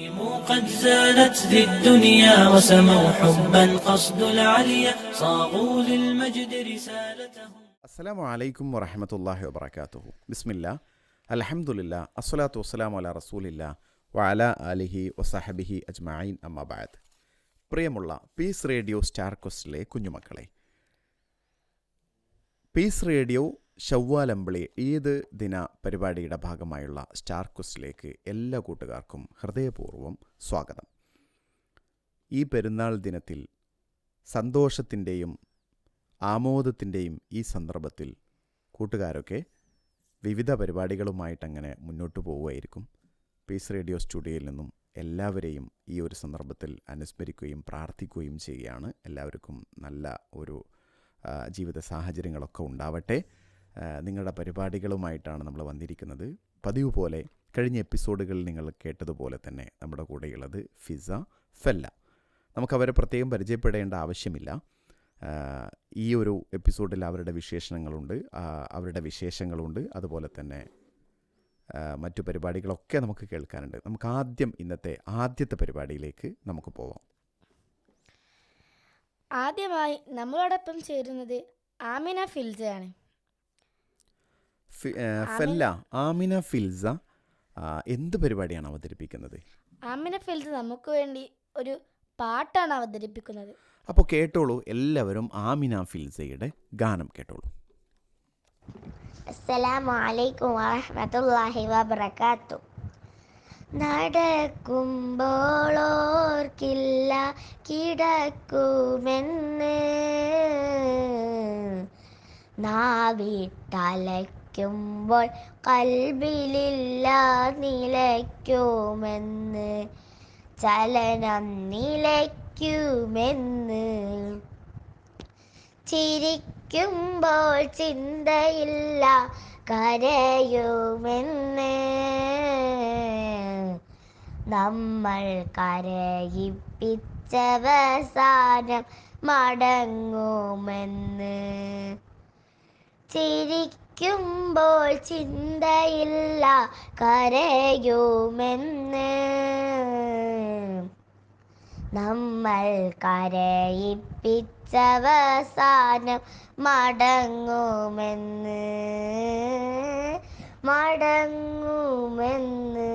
قد زالت ذي الدنيا وسموا حبا قصد العليا صاغوا للمجد رسالتهم അസ്സലാമു അലൈക്കും വറഹമത്തല്ലാഹി വബർക്കാത്തുഹു ബിസ്മില്ല അലഹമുല്ല അസ്സലാത്തു വസ്സലാമു അല റസൂലില്ല വഅല അലിഹി വസഹബിഹി അജ്മഈൻ അമ്മബാദ് പ്രിയമുള്ള പീസ് റേഡിയോ സ്റ്റാർ ക്വസ്റ്റിലെ കുഞ്ഞുമക്കളെ പീസ് റേഡിയോ ഷവ്വാലമ്പിളി ഈദ് ദിന പരിപാടിയുടെ ഭാഗമായുള്ള സ്റ്റാർ ക്വസ്റ്റിലേക്ക് എല്ലാ കൂട്ടുകാർക്കും ഹൃദയപൂർവം സ്വാഗതം. ഈ പെരുന്നാൾ ദിനത്തിൽ സന്തോഷത്തിന്റെയും ആമോദത്തിന്റെയും ഈ സന്ദർഭത്തിൽ കൂട്ടുകാരൊക്കെ വിവിധ പരിപാടികളുമായിട്ടങ്ങനെ മുന്നോട്ട് പോവുമായിരിക്കും പീസ് റേഡിയോ സ്റ്റുഡിയോയിൽ നിന്നും എല്ലാവരെയും ഈ ഒരു സന്ദർഭത്തിൽ അനുസ്മരിക്കുകയും പ്രാർത്ഥിക്കുകയും ചെയ്യുകയാണ്. എല്ലാവർക്കും നല്ല ഒരു ജീവിത സാഹചര്യങ്ങളൊക്കെ ഉണ്ടാവട്ടെ. നിങ്ങളുടെ പരിപാടികളുമായിട്ടാണ് നമ്മൾ വന്നിരിക്കുന്നത്. പതിവ് പോലെ കഴിഞ്ഞ എപ്പിസോഡുകളിൽ നിങ്ങൾ കേട്ടതുപോലെ തന്നെ നമ്മുടെ കൂടെയുള്ളത് ഫിസ ഫെല്ല. നമുക്ക് അവരെ പ്രത്യേകം പരിചയപ്പെടേണ്ട ആവശ്യമില്ല. ഈ ഒരു എപ്പിസോഡിൽ അവരുടെ വിശേഷണങ്ങളുണ്ട് അവരുടെ വിശേഷങ്ങളുണ്ട്. അതുപോലെ തന്നെ മറ്റു പരിപാടികളൊക്കെ നമുക്ക് കേൾക്കാനുണ്ട്. നമുക്ക് ആദ്യം ഇന്നത്തെ ആദ്യത്തെ പരിപാടിയിലേക്ക് നമുക്ക് പോവാം. ആദ്യമായി നമ്മളോടൊപ്പം ചേരുന്നത് ആമിന ഫിൽസയാണ്. ഫെല്ല ആമിന ഫിൽസ എന്ത് പരിപാടിയാണ് അവതരിപ്പിക്കുന്നത്? ആമിന ഫിൽസ് നമുക്ക് വേണ്ടി ഒരു പാട്ടാണ് അവതരിപ്പിക്കുന്നത്. അപ്പോൾ കേട്ടോളൂ എല്ലാവരും ആമിന ഫിൽസയുടെ ഗാനം കേട്ടോളൂ. അസ്സലാമു അലൈക്കും വറഹ്മത്തുള്ളാഹി നടക്കുമ്പോളോർക്കില്ല കിടക്കുമെന്ന്. ഓർക്കില്ല നാവിട്ടലയ്ക്കുമ്പോൾ കൽബിലില്ല നിലയ്ക്കുമെന്ന് ചലനം നിലയ്ക്കുമെന്ന്. ചിരിക്കുമ്പോൾ ചിന്തയില്ല കരയുമെന്ന്. നമ്മൾ കരയിപ്പിച്ചവസാനം മടങ്ങുമെന്ന്. ചിരിക്കുമ്പോൾ ചിന്തയില്ല കരയുമെന്ന്. നമ്മൾ കരയിപ്പിച്ചവസാനം മടങ്ങുമെന്ന്. മടങ്ങുമെന്ന്.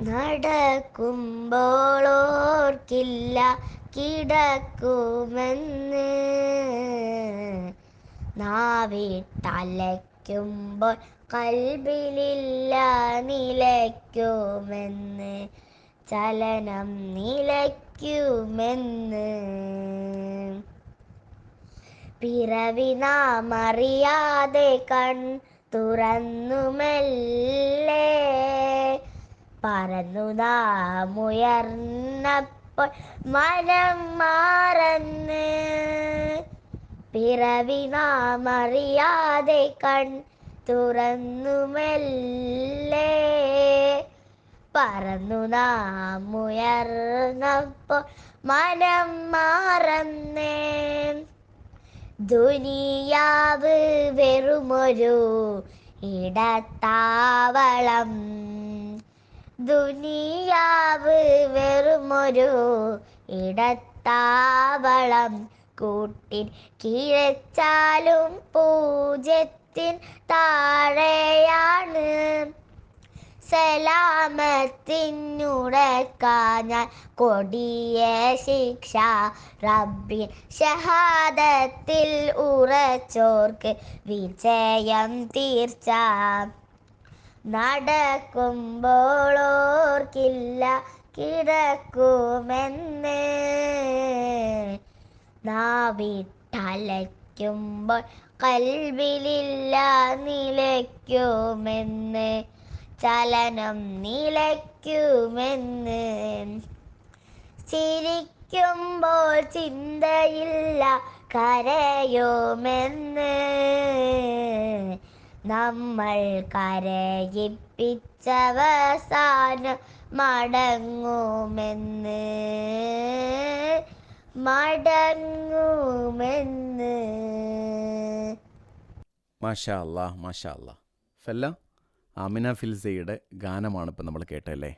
നടക്കുമ്പോൾ ഓർക്കില്ല കിടക്കുമെന്ന്. നാവിട്ടലയ്ക്കുമ്പോൾ കൽബിലില്ല നിലയ്ക്കുമെന്ന്. ചലനം നിലയ്ക്കുമെന്ന്. പിറവി നാം അറിയാതെ കൺ തുറന്നുമല്ലേ? പറന്നു നാം ഉയർന്നപ്പോൾ മനം മാറന്ന്. പിറവി നാം അറിയാതെ കൺ തുറന്നു മെല്ലേ. പറന്നു നാം ഉയർന്നപ്പോൾ മനം മാറന്നേ. ദുനിയാവ് വെറുമൊരു ഇടത്താവളം. ദുനിയാവ് വെറുമൊരു ഇടത്താവളം. കൂട്ടിൻ കിഴച്ചാലും പൂജ്യത്തിൻ താഴെയാണ്. സലാമത്തിനുടക്കാഞ്ഞാൽ കൊടിയ ശിക്ഷ. റബ്ബി ഷഹാദത്തിൽ ഉറച്ചോർക്ക് വിജയം തീർച്ച. നടക്കുമ്പോൾ ഓർക്കില്ല കിടക്കുമെന്ന്. നാവിട്ടലയ്ക്കുമ്പോൾ കൽവിലില്ല നിലയ്ക്കുമെന്ന്. ചലനം നിലയ്ക്കുമെന്ന്. ചിരിക്കുമ്പോൾ ചിന്തയില്ല കരയുമെന്ന്. നമ്മൾ കരയിപ്പിച്ചവസാനം മടങ്ങുമെന്ന്. മടങ്ങുമെന്ന്. മാഷാ അല്ലാ മാഷാ അല്ലാ ഫെല്ല അമിന ഫിൽസയുടെ ഗാനമാണ് ഇപ്പം നമ്മൾ കേട്ടല്ലേ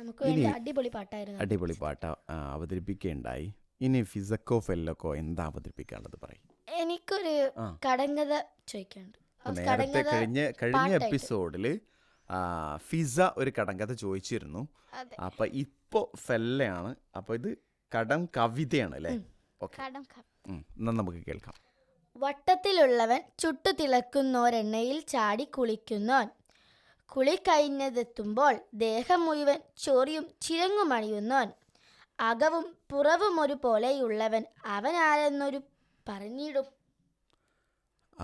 നമുക്ക് അടിപൊളി പാട്ടായിരുന്നു അടിപൊളി പാട്ട് അവതരിപ്പിക്കുകയുണ്ടായി ഇനി ഫിസക്കോ ഫെല്ലക്കോ എന്താ അവതരിപ്പിക്കാനുള്ളത് പറയും. എനിക്കൊരു. കടങ്കഥ ചോദിക്കാനുണ്ട്. നേരത്തെ കഴിഞ്ഞ കഴിഞ്ഞ എപ്പിസോഡിൽ ഫിസ ഒരു കടങ്കഥ ചോദിച്ചിരുന്നു. അപ്പൊ ഇപ്പോ ഫെല്ലയാണ്. അപ്പൊ ഇത് കടം കവിതയാണ് അല്ലേ? എന്നാ കടം നമുക്ക് കേൾക്കാം. വട്ടത്തിലുള്ളവൻ ചുട്ടു തിളക്കുന്നോരെണ്ണയിൽ ചാടി കുളിക്കുന്നോൻ കുളി കഴിഞ്ഞതെത്തുമ്പോൾ ദേഹം മുഴുവൻ ചൊറിയും ചിരങ്ങുമണിയുന്നോൻ അകവും പുറവും ഒരു പോലെയുള്ളവൻ അവൻ ആരെന്നൊരു പറഞ്ഞിടും.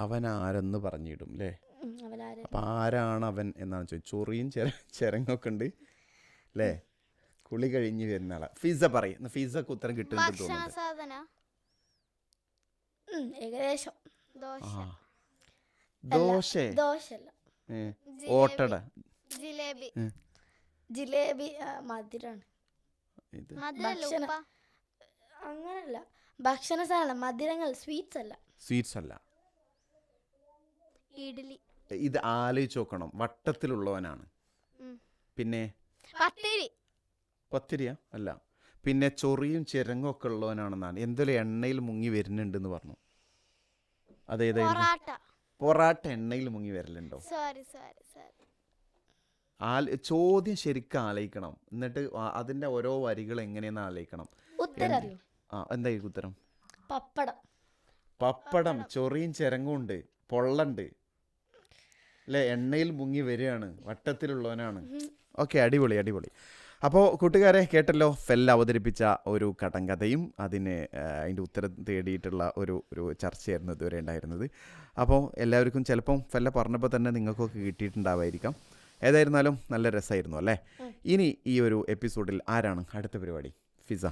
അവൻ ആരെന്ന് പറഞ്ഞിടും അല്ലേ അപ്പം ആരാണ് അവൻ എന്നാണ് ചോദിച്ചത്. ചൊറിയും ചെര ചെരങ്ങൊക്കെ ഉണ്ട് അല്ലേ കുളി കഴിഞ്ഞ് വരുന്ന ആളാ. ഫിസ പറയും. ഫിസക്ക് ഉത്തരം കിട്ടുമെന്ന് തോന്നുന്നു ഏകദേശം. ദോശ. ഓട്ടട. ജിലേബി. ജിലേബി മധുരമാണ് മധുരാണ്. ഇത്. അങ്ങനല്ല ഭക്ഷണ സാധനം മധുരങ്ങൾ സ്വീറ്റ്സ് അല്ല. സ്വീറ്റ്സ് അല്ല. ഇഡ്ഡലി ഇത് ആലോചിച്ച് നോക്കണം. വട്ടത്തിലുള്ളവനാണ്. പിന്നെ? പത്തിരി. പത്തിരിയ? അല്ല. പിന്നെ ചൊറിയും ചിരങ്ങും ഒക്കെ ഉള്ളവനാണെന്നാണ്. എന്തെങ്കിലും എണ്ണയിൽ മുങ്ങി വരുന്നുണ്ടെന്ന് പറഞ്ഞു. അതേതായിരുന്നു? പൊറാട്ട. എണ്ണയിൽ മുങ്ങി വരലുണ്ടോ? സോറി സോറി ചോദ്യം ശരിക്കും ആലോചിക്കണം. എന്നിട്ട് അതിന്റെ ഓരോ വരികൾ എങ്ങനെയെന്ന് ആലോചിക്കണം. ആ എന്തായിരിക്കും ഉത്തരം? പപ്പടം. പപ്പടം ചൊറിയും ചിരങ്ങും ഉണ്ട്. പൊള്ളണ്ട്. അല്ലേ എണ്ണയിൽ മുങ്ങി വരികയാണ്. വട്ടത്തിലുള്ളവനാണ്. ഓക്കെ അടിപൊളി അടിപൊളി. അപ്പോൾ കൂട്ടുകാരെ കേട്ടല്ലോ ഫെൽ അവതരിപ്പിച്ച ഒരു കടങ്കഥയും അതിന് അതിന്റെ ഉത്തരം തേടിയിട്ടുള്ള ഒരു ഒരു ചർച്ചയായിരുന്നു ഇതുവരെ ഉണ്ടായിരുന്നത്. അപ്പോൾ എല്ലാവർക്കും ചിലപ്പം ഫെല്ല പറഞ്ഞപ്പോൾ തന്നെ നിങ്ങൾക്കൊക്കെ കിട്ടിയിട്ടുണ്ടാവായിരിക്കാം. ഏതായിരുന്നാലും നല്ല രസമായിരുന്നു അല്ലേ? ഇനി ഈ ഒരു എപ്പിസോഡിൽ ആരാണ് അടുത്ത പരിപാടി? ഫിസ.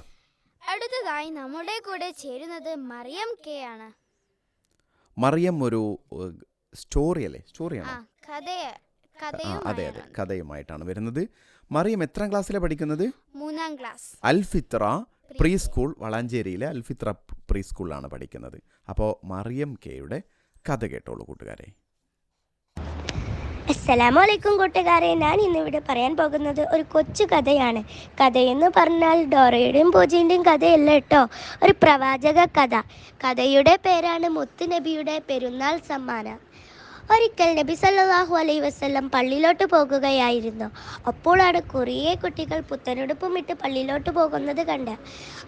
അടുത്തതായി നമ്മുടെ കൂടെ ചേരുന്നത് മറിയം കെ ആണ്. മറിയം ഒരു സ്റ്റോറി അല്ലേ? സ്റ്റോറിയാണോ അതെ അതെ. കഥയും കഥയുമായിട്ടാണ് വരുന്നത്. മറിയം എത്രാം ക്ലാസ്സിലെ പഠിക്കുന്നത്? മൂന്നാം ക്ലാസ്. അൽഫിത്ര പ്രീ സ്കൂൾ വളാഞ്ചേരിയിലെ അൽഫിത്ര പ്രീ സ്കൂളിലാണ് പഠിക്കുന്നത്. അപ്പോൾ മറിയം കെയുടെ കഥ കേട്ടോളൂ കൂട്ടുകാരെ. അസ്സലാമു അലൈക്കും കൂട്ടുകാരെ. ഞാൻ ഇന്നിവിടെ പറയാൻ പോകുന്നത് ഒരു കൊച്ചു കഥയാണ്. കഥയെന്ന് പറഞ്ഞാൽ ഡോറയുടെയും പൂജയുടെയും കഥയല്ല കേട്ടോ. ഒരു പ്രവാചക കഥ. കഥയുടെ പേരാണ് മുത്തുനബിയുടെ പെരുന്നാൾ സമ്മാനം. ഒരിക്കൽ നബി സല്ലാഹു അലൈ വസല്ലം പള്ളിയിലോട്ട് പോകുകയായിരുന്നു. അപ്പോഴാണ് കുറേ കുട്ടികൾ പുത്തനുടുപ്പുമിട്ട് പള്ളിയിലോട്ട് പോകുന്നത് കണ്ട്.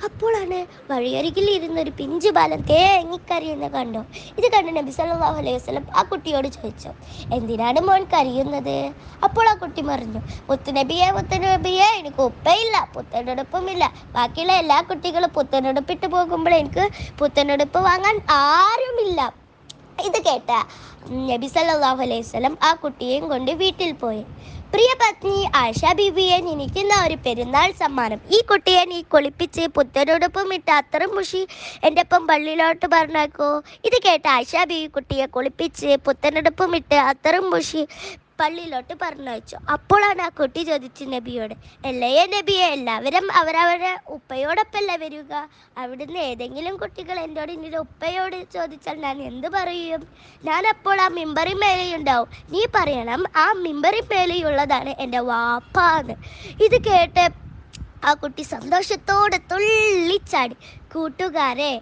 അപ്പോഴാണ് വഴിയരികിൽ ഇരുന്ന ഒരു പിഞ്ചു ബാലൻ തേങ്ങിക്കറിയുന്ന കണ്ടു. ഇത് കണ്ട് നബി സല്ലാഹു അലൈഹി വസ്ലം ആ കുട്ടിയോട് ചോദിച്ചു എന്തിനാണ് മോൻ കരയുന്നത്? അപ്പോൾ ആ കുട്ടി പറഞ്ഞു പുത്തനബിയെ പുത്തനബിയെ എനിക്ക് ഉപ്പയില്ല പുത്തനുടുപ്പുമില്ല ബാക്കിയുള്ള എല്ലാ കുട്ടികളും പുത്തനുടുപ്പിട്ട് പോകുമ്പോൾ എനിക്ക് പുത്തനുടുപ്പ് വാങ്ങാൻ ആരുമില്ല. ഇത് കേട്ട നബി സല്ലല്ലാഹു അലൈഹി വസല്ലം ആ കുട്ടിയെയും കൊണ്ട് വീട്ടിൽ പോയി. പ്രിയ പത്നി ആയിഷ ബിബിയെ നിനക്കുന്ന ഒരു പെരുന്നാൾ സമ്മാനം? ഈ കുട്ടിയെ നീ കുളിപ്പിച്ച് പുത്തനോടൊപ്പം ഇട്ട് അത്തറും മുഷി എന്റെ ഒപ്പം പള്ളിയിലോട്ട് പറഞ്ഞേക്കോ ഇത് കേട്ട ആയിഷ ബിബി കുട്ടിയെ കുളിപ്പിച്ച് പുത്തനോടൊപ്പം ഇട്ട് അത്തറും മുഷി പള്ളിയിലോട്ട് പറഞ്ഞയച്ചു. അപ്പോഴാണ് ആ കുട്ടി ചോദിച്ചു നബിയോട് എല്ലയെ നബിയെ എല്ലാവരും അവരവരുടെ ഉപ്പയോടൊപ്പമല്ല വരിക? അവിടുന്ന് ഏതെങ്കിലും കുട്ടികൾ എന്നോട് ഇനി ഉപ്പയോട് ചോദിച്ചാൽ ഞാൻ എന്ത് പറയും? ഞാൻ അപ്പോൾ ആ മിമ്പറി മേലെയുണ്ടാവും. നീ പറയണം ആ മിമ്പറി മേലെയുള്ളതാണ് എന്റെ വാപ്പാന്ന്. ഇത് കേട്ട് ആ കുട്ടി സന്തോഷത്തോടെ തുള്ളിച്ചാടി കൂട്ടുകാരെ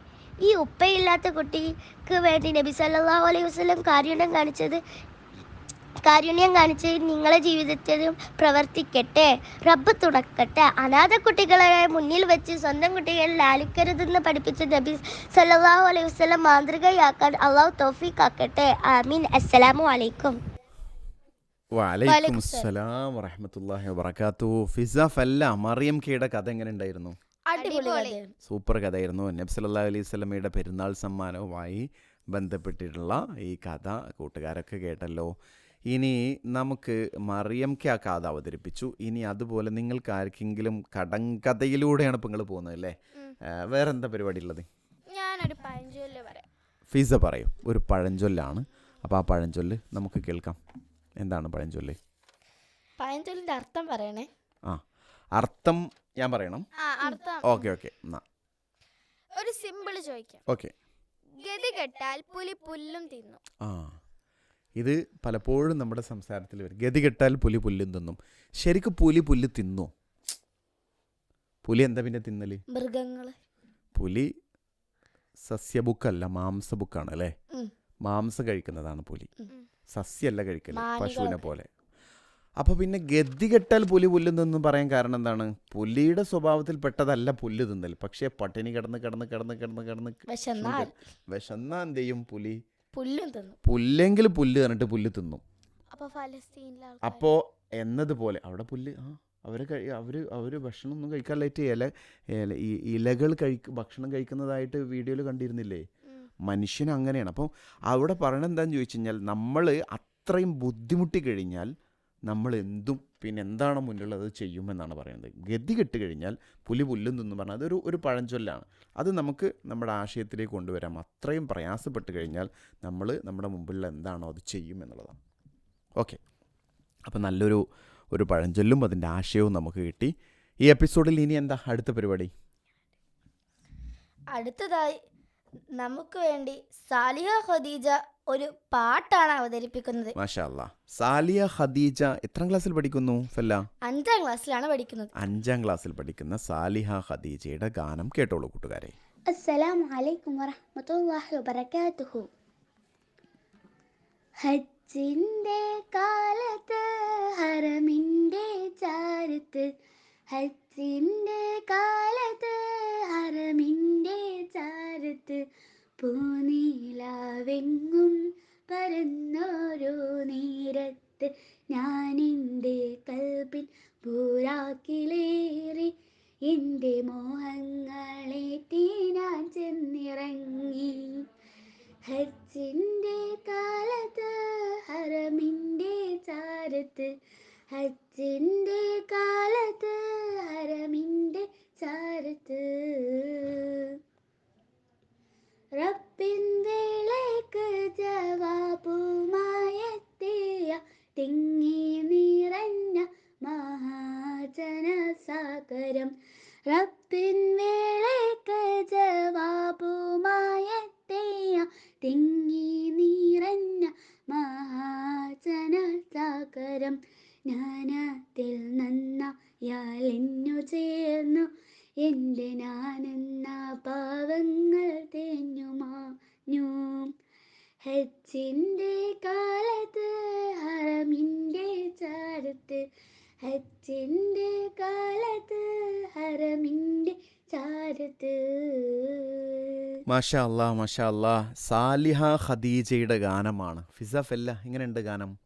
ഈ ഉപ്പയില്ലാത്ത കുട്ടിക്ക് വേണ്ടി നബി സല്ലല്ലാഹു അലൈഹി വസ്ലം കാരുണ്യം കാണിച്ചത് കാരുണ്യം കാണിച്ച് നിങ്ങളെ ജീവിതത്തിലും പ്രവർത്തിക്കട്ടെ. റബ്ബ് തുടക്കട്ടെ. അനാഥ കുട്ടികളെ മുന്നിൽ വെച്ച് സ്വന്തം കുട്ടികളെ ലാലിക്കരുതെന്ന് പഠിപ്പിച്ച നബി സല്ലാഹു അലൈഹി വസ്ലം മാതൃകയാക്കാൻ അള്ളാഹു തൗഫീഖ് ആക്കട്ടെ ആമീൻ. അസ്സലാമു അലൈക്കും. വലൈക്കും അസ്സലാം വറഹമത്തല്ലാഹി വബർക്കാത്തു ഫിസ ഫല്ല മറിയം കെയുടെ കഥ എങ്ങനെ ഉണ്ടായിരുന്നു? അടിപൊളി അടിപൊളി. സൂപ്പർ കഥയായിരുന്നു. നബി സല്ലല്ലാഹു അലൈഹി സ്വലമയുടെ പെരുന്നാൾ സമ്മാനവുമായി ബന്ധപ്പെട്ടിട്ടുള്ള ഈ കഥ കൂട്ടുകാരൊക്കെ കേട്ടല്ലോ. ഇനി നമുക്ക് മറിയം കെ ആ കഥ അവതരിപ്പിച്ചു. ഇനി അതുപോലെ നിങ്ങൾക്ക് ആർക്കെങ്കിലും കടങ്കഥയിലൂടെയാണ് ഇപ്പം നിങ്ങൾ പോകുന്നത് അല്ലേ? വേറെ എന്താ പരിപാടി ഉള്ളത് ഞാനൊരു പഴഞ്ചൊല്ല് പറയാം. ഫിസ പറയും. ഒരു പഴഞ്ചൊല്ലാണ്. അപ്പോൾ ആ പഴഞ്ചൊല്ല് നമുക്ക് കേൾക്കാം. എന്താണ് പഴഞ്ചൊല്ല്? പഴഞ്ചൊല്ലിന്റെ അർത്ഥം പറയണേ. ആ അർത്ഥം ഞാൻ പറയണം. ആ അർത്ഥം. Okay okay. ഒരു സിമ്പിൾ ചോദിക്കാം. ഓക്കെ. ഗതി കെട്ടാൽ പുലി പുല്ലും തിന്നു. ആ. ഇത് പലപ്പോഴും നമ്മുടെ സംസാരത്തിൽ വരും. ഗതി കെട്ടാൽ പുലി പുല്ലും തിന്നും. ശരിക്കും പുലി പുല്ല് തിന്നോ? പുലി എന്താ പിന്നെ തിന്നൽ? മൃഗങ്ങളെ. പുലി സസ്യബുക്കല്ല മാംസബുക്കാണ് അല്ലേ? മാംസം കഴിക്കുന്നതാണ് പുലി. സസ്യല്ല കഴിക്കൽ. പശുവിനെ പോലെ. അപ്പൊ പിന്നെ ഗതി കെട്ടാൽ പുലി പുല്ല് തിന്നും പറയാൻ കാരണം എന്താണ്? പുലിയുടെ സ്വഭാവത്തിൽ പെട്ടതല്ല പുല്ല് തിന്നൽ പക്ഷേ പട്ടിണി കിടന്ന് കിടന്ന് കിടന്ന് കിടന്ന് കിടന്ന് വിശന്നാ എന്ത് ചെയ്യും പുലി? പുല്ലും തിന്നു. പുല്ലെങ്കിൽ പുല്ല് പറഞ്ഞിട്ട് പുല്ല് തിന്നും. അപ്പൊ ഫലസ്തീനിലെ എന്നതുപോലെ അവിടെ പുല്ല് ആ അവർ കഴി അവർ അവർ ഭക്ഷണം ഒന്നും കഴിക്കാൻ ലൈറ്റ് ഇല ഇല ഈ ഇലകൾ കഴിക്ക ഭക്ഷണം കഴിക്കുന്നതായിട്ട് വീഡിയോയിൽ കണ്ടിരുന്നില്ലേ. മനുഷ്യൻ അങ്ങനെയാണ് അപ്പോൾ അവിടെ പറയണത് എന്താണെന്ന് ചോദിച്ചു കഴിഞ്ഞാൽ നമ്മൾ അത്രയും ബുദ്ധിമുട്ടി കഴിഞ്ഞാൽ നമ്മൾ എന്തും പിന്നെ എന്താണ് മുന്നിലുള്ളത് ചെയ്യുമെന്നാണ് പറയുന്നത്. ഗതി കെട്ട് കഴിഞ്ഞാൽ പുലി പുല്ലും തിന്നും പറഞ്ഞാൽ അതൊരു ഒരു പഴഞ്ചൊല്ലാണ്. അത് നമുക്ക് നമ്മുടെ ആശയത്തിലേക്ക് കൊണ്ടുവരാം. അത്രയും പ്രയാസപ്പെട്ട് കഴിഞ്ഞാൽ നമ്മൾ നമ്മുടെ മുമ്പിലുള്ള എന്താണോ അത് ചെയ്യും എന്നുള്ളതാണ്. ഓക്കെ. അപ്പോൾ നല്ലൊരു ഒരു പഴഞ്ചൊല്ലും അതിന്റെ ആശയവും നമുക്ക് കിട്ടി. ഈ എപ്പിസോഡിൽ ഇനി എന്താ? അടുത്ത പരിപാടി. അടുത്തതായി നമുക്ക് വേണ്ടി സാലിഹ ഖദീജ ഒരു പാട്ടാണ് അവതരിപ്പിക്കുന്നത്. സാലിയ ഖദീജ എത്രാം ക്ലാസ്സിൽ പഠിക്കുന്നു ഫെല്ല? അഞ്ചാം ക്ലാസ്സിലാണ് പഠിക്കുന്നത്. അഞ്ചാം ക്ലാസ്സിൽ പഠിക്കുന്ന സാലിഹ ഖദീജയുടെ ഗാനം കേട്ടോളൂ കൂട്ടുകാരെ. അസ്സലാം അലൈക്കും വറഹ്മത്തുള്ളാഹി വബറകാതുഹു. ഹജ്ജിന്റെ കാലത്ത് ഹറമിന്റെ ചാരത്ത് ഹജ്ജിന്റെ കാലത്ത് ഹറമിന്റെ ചാരത്ത് പൂനീലാവെങ്ങും പരന്നോരോ നേരത്ത് ഞാനെന്റെ കൽപ്പിൻ പൂരാക്കിലേറി എന്റെ മോഹങ്ങളെ തീനാൻ ചെന്നിറങ്ങി. ഹജ്ജിന്റെ കാലത്ത് ഹരമിന്റെ ചാരത്ത് ഹജ്ജിന്റെ കാലത്ത് ഹരമിന്റെ ചാരത്ത്. റബ്ബിൻ വേളയ്ക്ക് ജവാബുമായെത്തിയ തിങ്ങി നിറഞ്ഞ മഹാജനസാഗരം. റബ്ബിൻ വേളയ്ക്ക് ജവാബുമായെത്തിയ തിങ്ങി നിറഞ്ഞ മഹാജനസാഗരം. ജ്ഞാനത്തിൽ നന്നായാലെന്നു ചേർന്നു എന്റെ ഞാനെന്ന പാവങ്ങൾ തേഞ്ഞുമാഞ്ഞു ഹജ്ജിന്റെ കാലത്ത് ഹറമിന്റെ ചാരത്ത്. ഹജ്ജിന്റെ കാലത്ത് ഹറമിന്റെ ചാരത്ത്. മാഷാ അല്ലാ മാഷാ അല്ലാ സാലിഹ ഖദീജയുടെ ഗാനമാണ്. ഫിസഫല്ല ഫെല്ല എങ്ങനെയുണ്ട് ഗാനം.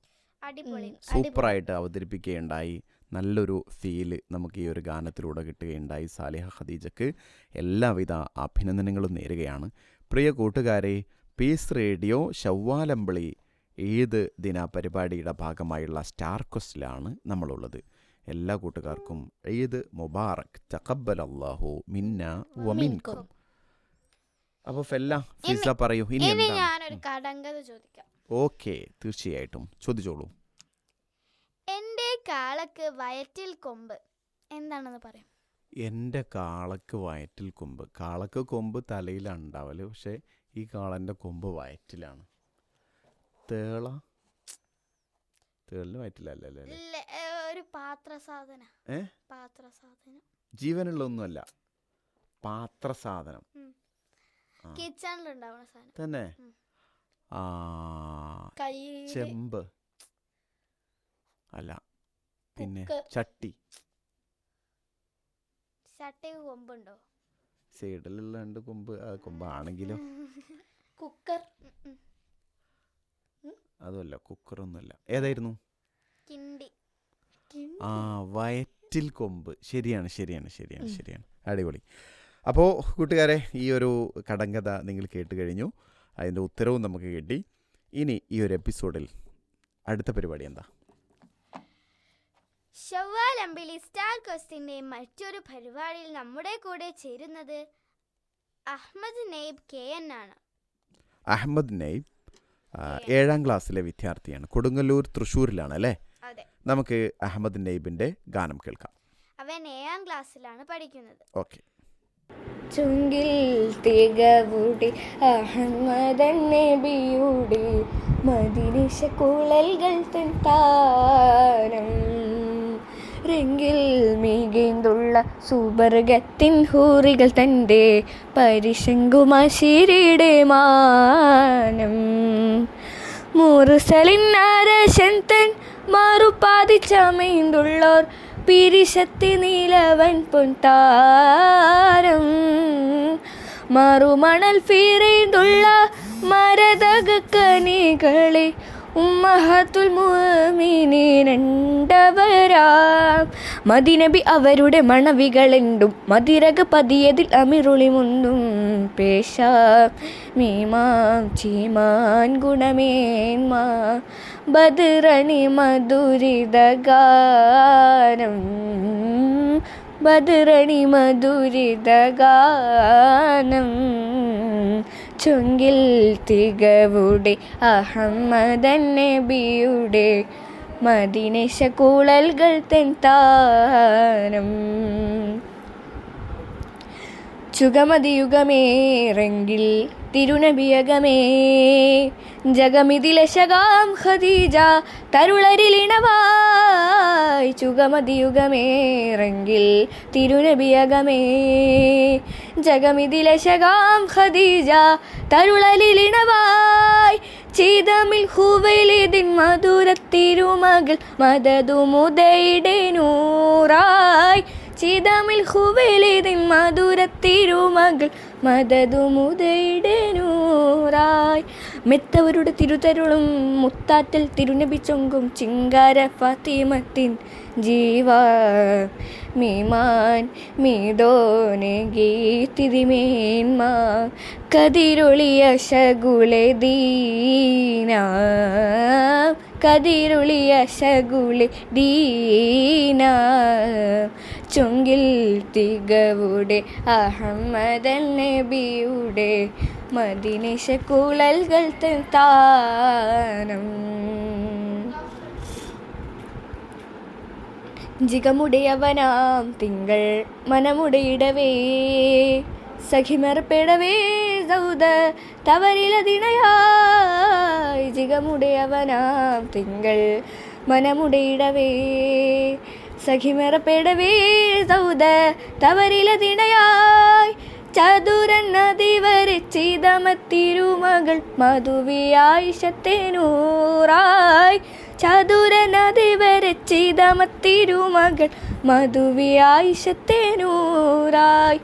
അടിപൊളി സൂപ്പറായിട്ട് അവതരിപ്പിക്കുകയുണ്ടായി. നല്ലൊരു ഫീൽ നമുക്ക് ഈ ഒരു ഗാനത്തിലൂടെ കിട്ടുകയുണ്ടായി. സാലിഹ ഖദീജക്ക് എല്ലാവിധ അഭിനന്ദനങ്ങളും നേരുകയാണ്. പ്രിയ കൂട്ടുകാരെ പീസ് റേഡിയോ ശവ്വാലമ്പിളി ഏത് ദിന പരിപാടിയുടെ ഭാഗമായുള്ള സ്റ്റാർ ക്വസ്റ്റിലാണ് നമ്മളുള്ളത്. എല്ലാ കൂട്ടുകാർക്കും ഈദ് മുബാറക്. തഖബ്ബൽ അല്ലാഹു മിന്ന വമിൻകും അപ്പോൾ ഫെല്ല ഫിസ പറയൂ. ഇനി ഞാനൊരു കടങ്കഥ ചോദിക്കാം. ഓക്കെ തീർച്ചയായിട്ടും. ചോദിച്ചോളൂ. കാളക്ക് വയറ്റിൽ കൊമ്പ്. എന്താണെന്ന് പറയും? എന്റെ കാളക്ക് വയറ്റിൽ കൊമ്പ്. കാളക്ക് കൊമ്പ് തലയിലാണ് ഉണ്ടാവൽ. പക്ഷേ ഈ കാളന്റെ കൊമ്പ് വയറ്റിലാണ്. തേള? തേളിന് വയറ്റിലല്ലേ ഒരു പാത്ര സാധന ഏ? പാത്ര സാധനം ജീവനുള്ള ഒന്നുമല്ല പാത്രസാധനം ആ. സാധനം. തന്നെ? ആ. ചെമ്പ്. അല്ല പിന്നെ ചട്ടി. ചട്ടി കൊമ്പുണ്ടോ? സൈഡിലുള്ള രണ്ട് കൊമ്പ് ആ, കൊമ്പാണെങ്കിലും. കുക്കർ. അതുമല്ല കുക്കറൊന്നുമല്ല. ഏതായിരുന്നു? കിണ്ടി. ആ വയറ്റിൽ കൊമ്പ്. ശരിയാണ് ശരിയാണ് ശരിയാണ് ശരിയാണ്. അടിപൊളി. അപ്പോൾ കൂട്ടുകാരെ ഈ ഒരു കടങ്കഥ നിങ്ങൾ കേട്ട് കഴിഞ്ഞു. അതിന്റെ ഉത്തരവും നമുക്ക് കിട്ടി. ഇനി ഈ ഒരു എപ്പിസോഡിൽ അടുത്ത പരിപാടി എന്താ? ഷവ്വാൽ സ്റ്റാർ ക്വസ്റ്റിന്റെ മറ്റൊരു പരിപാടിയിൽ നമ്മുടെ കൂടെ ചേരുന്നത് അഹമ്മദ് നെയ്ബ് കെ എൻ ആണ്. അഹമ്മദ് നെയ്ബ് ഏഴാം ക്ലാസ്സിലെ വിദ്യാർത്ഥിയാണ്. കൊടുങ്ങല്ലൂർ തൃശ്ശൂരിലാണ് അല്ലേ? അതെ. നമുക്ക് അഹമ്മദ് നെയ്ബിന്റെ ഗാനം കേൾക്കാം. അവൻ ഏഴാം ക്ലാസ്സിലാണ് പഠിക്കുന്നത്. ഓക്കെ. ചുങ്കിൽ തികവുടി അഹമ്മദൻ നബിയുടെ മദിനിശ കുളൽകൾ തൻ താരം രംഗിൽ മികന്തുള്ള സുബർഗത്തിൻ ഹൂറികൾ തന്റെ പരിശങ്കുമാശിരിയുടെ മാനം മുറുസലിൻ ആരശൻ തൻ മറുപാതിച്ചമൈന്തുള്ളോർ പിരിശത്തി നീലവൻ പൊൻതാരം. മറുമണൽ ഫീറൈന്തുള്ള മരതകക്കനികളെ ഉമ്മഹത്തുൽ മുഅ്മിനീനണ്ടവരാം. മദിനബി അവരുടെ മണവികളെണ്ടും മതിരക പതിയതിൽ അമിറുളി മുന്തും പേശ. മീമാം ചീമാൻ ഗുണമേന്മ. ബദ്രണി മധുരിതഗാനം. ബദ്രണി മധുരിതഗാനം. ചുങ്കിൽ തികവുടെ അഹമ്മദൻ നബിയുടെ മദിനശ കൂളൽകൾ താരം. ചുഗമതിയുഗമേറെങ്കിൽ തിരുനബിയകമേ ജഗമിതിലശകാം ഖദീജ തരുളരിലിണവായി ചുഗമതിയുഗമേറെങ്കിൽ തിരുനബിയകമേ ജഗമിതിലശകാം ഖദീജ തരുളലിലിണവായി ചീതമിൽ ഹുവലിതിൻ മധുരത്തിരുമകൾ മദതുമുദയുടെ നൂറായി. ചിതമിൽ ഹുവലിതിൻ മധുര തിരുമകൾ നൂറായി മെത്തവരുടെ തിരുതരുളും മുത്താറ്റൽ തിരുനബി ചൊങ്കും ചിങ്കാര ഫാത്തിമത്തിൻ ജീവ മീമാൻ മീതോനെ ഗീതിരിമേന്മ കതിരുളിയ ശകുളെ ദീന. കതിരുളിയ ശകുളെ ദീന. ചുങ്കിൽ തികവുടെ അഹമ്മദൻ നബിയുടെ മദിനിശ കുളൽകൾ താനം. ജിഗമുടയവനാം തിങ്കൾ മനമുടയിടവേ സഖിമർപ്പെടവേ സൗദ തവരിലതിണയായി ജിഗമുടയവനാം തിങ്കൾ മനമുടയിടവേ സഖിമറപ്പെടവേ സൗദ തവരിലതിണയായി ചതുരൻ നദി വരച്ചിതമത്തിരുമകൾ മധുവിയായിഷത്തേനൂറായി ചതുര നദി വരച്ചിതമത്തിരുമകൾ മധുവിയായിഷത്തേനൂറായി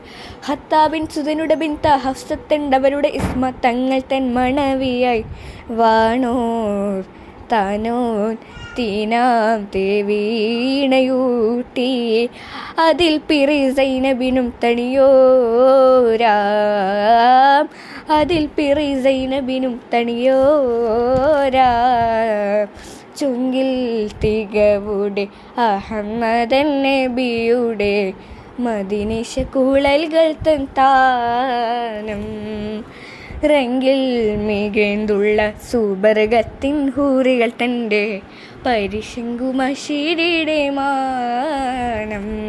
ഹത്താബിൻ സുതനുടെ ബിൻ തഹസത്തെണ്ടവരുടെ ഇസ്മ തങ്ങൾ തൻ മണവിയായി. വാണോ താനോൻ തീനാം തേവീണയൂട്ടി അതിൽ പിറി സൈനബിനും തണിയോരാം. അതിൽ പിറി സൈനബിനും തണിയോരാം. ചുങ്കിൽ തികവുടെ അഹമ്മദൻ നബിയുടെ മദിനിശ കുഴൽകൾ തൻ താനം. റെങ്കിൽ മികേന്തുള്ള സുബർഗത്തിൻ ഹൂറികൾ തന്റെ പരിശങ്കുമശീരിയുടെ മാനം.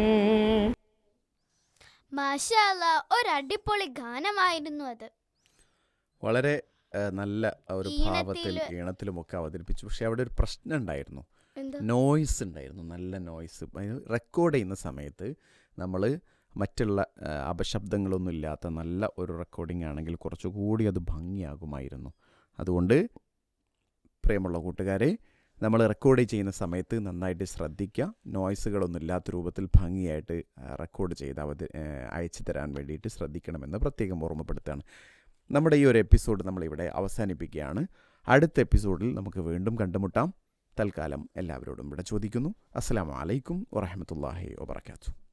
ഒരു അടിപൊളി ഗാനമായിരുന്നു അത്. വളരെ നല്ല ഒരു ഭാവത്തിൽ ഈണത്തില്- ഈണത്തിലുമൊക്കെ അവതരിപ്പിച്ചു. പക്ഷെ അവിടെ ഒരു പ്രശ്നം ഉണ്ടായിരുന്നു നോയ്സ് ഉണ്ടായിരുന്നു. നല്ല നോയ്സ് റെക്കോർഡ് ചെയ്യുന്ന സമയത്ത് നമ്മൾ മറ്റുള്ള അപശബ്ദങ്ങളൊന്നും ഇല്ലാത്ത നല്ല ഒരു റെക്കോർഡിംഗ് ആണെങ്കിൽ കുറച്ചുകൂടി അത് ഭംഗിയാകുമായിരുന്നു. അതുകൊണ്ട് പ്രിയമുള്ള കൂട്ടുകാരെ നമ്മൾ റെക്കോർഡ് ചെയ്യുന്ന സമയത്ത് നന്നായിട്ട് ശ്രദ്ധിക്കുക. നോയ്സുകളൊന്നും ഇല്ലാത്ത രൂപത്തിൽ ഭംഗിയായിട്ട് റെക്കോർഡ് ചെയ്ത് അവധി അയച്ചു തരാൻ വേണ്ടിയിട്ട് ശ്രദ്ധിക്കണമെന്ന് പ്രത്യേകം ഓർമ്മപ്പെടുത്തുകയാണ്. നമ്മുടെ ഈ ഒരു എപ്പിസോഡ് നമ്മളിവിടെ അവസാനിപ്പിക്കുകയാണ്. അടുത്ത എപ്പിസോഡിൽ നമുക്ക് വീണ്ടും കണ്ടുമുട്ടാം. തൽക്കാലം എല്ലാവരോടും ഇവിടെ ചോദിക്കുന്നു. അസ്സാം വലൈക്കും വറഹമത്തല്ലാഹി വാബർക്കാത്തു